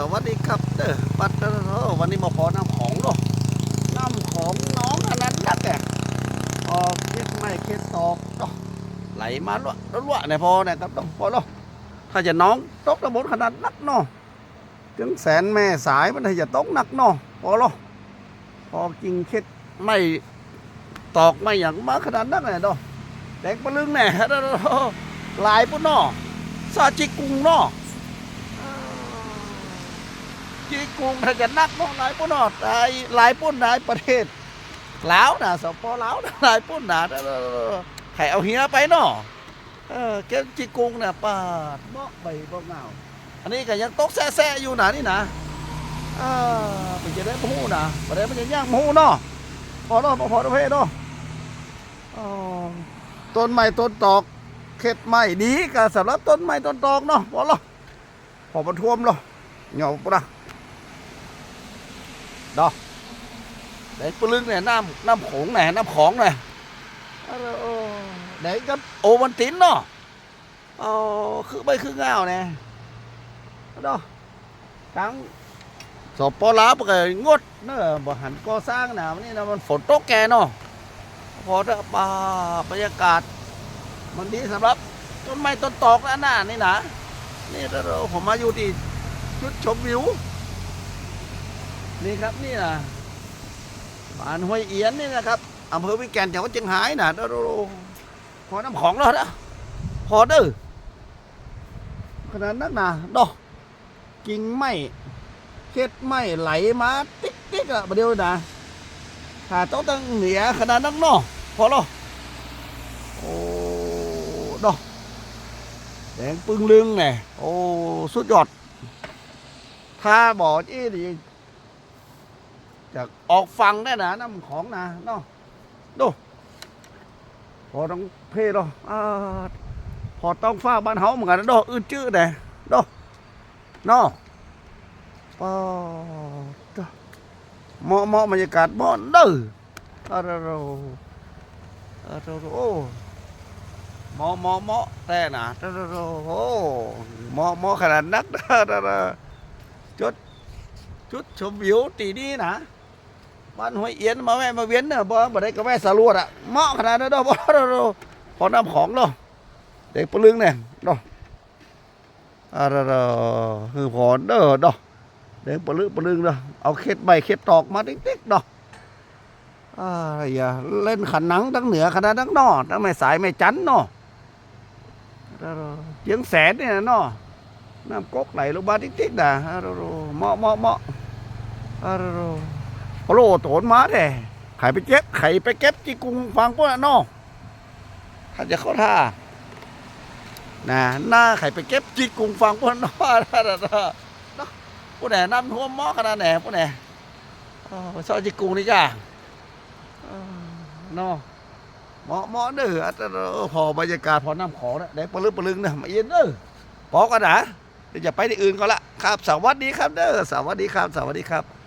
สวัสดีครับเด้อปัดเด้อวันนี้มาขอน้ำของเนาะน้ำของน้องอันนั้นนักแกออกคิดไม่คิดตอกเนาะไหลมาล้วนล้วนเนี่ยพอเนี่ยครับต้องพอเนาะถ้าจะน้องตกตะบนขนาดนักเนาะถึงแสนแม่สายมันถ้าจะตกหนักเนาะพอเนาะพอกินคิดไม่ตอกไม่อย่างมาขนาดนักเนี่ยเนาะแดงปะลึงเนี่ยเด้อลายปุ่นเนาะซาจิกุงเนาะ จีกรุงถ้าจะนักเน้องหลายปุ่นอดหลายหลายปุ่นหลายประเทศลาวนะสปลาวนะหลายปุ่นนะใครเอาเฮียไปเนาะเออเจ้าจีกรุงเนี่ยปาดเมาะใบบ่เงาอันนี้ก็ยังตกแซ่ๆอยู่นะนี่นะเออเป็นจะได้พูนะประเดี๋ยวมันจะย่างพูเนาะพอเนาะพอพอประเภทเนาะต้นไม้ต้นตอกเข็ดไม้ดีก็สำหรับต้นไม้ต้นตอกเนาะพอเนาะพอมันท่วมเนาะเหงาปะ ดอกเด็กปลึงเนี่ยน้ำน้ำโขงเนี่ยน้ำของเนี่ยเด็กก็โอวันตินเนาะเอาคือไม่คือเงาเนี่ยดอกทั้งสปลาวก็งดเนอะบ่หันก่อสร้างนะวันนี้นะมันฝนตกแกเนาะพอเถอะป่าบรรยากาศ มันดีสำหรับต้นไม้ต้นตอกแล้วน่ะนี่นะนี่เราผมมาอยู่ที่จุดชมวิว นี่ครับนี่นะบ้านห้วยเอียนนี่นะครับอำเภอวิแกนจังหวัดเชียงรายนะเด้อพอน้ำของแล้วนะพอเด้อขนาดนั้นนะดอกกิ่งไม้เค็ดไม้ไหลมาติ๊กติ๊กอะประเดี๋ยวนะถ้าต้องตั้งเหนียขนาดนั้นเนาะพอแล้วโอ้ดอกแดงปึ้งลึงเนี่ยโอ้ สุดยอด ถ้าบอกจี้ดี จากออกฟังได้นะน้ำของนะเนาะดูพอต้องเพศเนาะอ่าพอต้องฟ้าบ้านเฮาเหมือนกันนะเนาะอื้อจื้อเด้เนาะเนาะปอดเหมาะเหมาะบรรยากาศเหมาะเด้ออะเราอะเราโอ้เหมาะเหมาะเหมาะแต่นะอะเราโอ้เหมาะเหมาะขนาดนักอะไราจุดจุดชมวิวตีนี้นะ บ้านห้วยเอียนมาแม่มาเวียนเนี่ยบ่บ่ได้ก็แม่สารวดอะเหมาะขนาดนั้นเนาะบ่เนาะพอน้ำของเนาะเด็กปลึงเนี่ยเนาะอะไรเนาะคือพอเด้อเนาะเด็กปลึงปลึงเนาะเอาเข็ดใบเข็ดตอกมาติ๊กๆเนาะอะไรอย่าเล่นขันหนังทั้งเหนือขนาดทั้งนอทั้งแม่สายแม่จันเนาะเจียงแสนเนี่ยเนาะน้ำก๊กไหลลงมาติ๊กๆนะเหมาะเหมาะเหมาะอะไร โอ้โหโตนมาเด้ไข่ไปเก็บไข่ไปเก็บจีกุงฟังพวกนั้นเนาะถ้าจะเข้าท่านะหน้าไข่ไปเก็บจีกุงฟังพวกนั้นเนาะเนาะพวกไหนน้ำท่วมหม้อขนาดไหนพวกไหนอ๋อซอยจีกุงนี่จ้าเนาะหมาะเหมาะเด้ออัตราพอบรรยากาศพอน้ำขอนะได้ปลึกปลึงนะมาเย็นเด้อพอกันนะเดี๋ยวจะไปที่อื่นก็ละครับ สวัสดีครับเด้อสวัสดีครับ สวัสดีครับ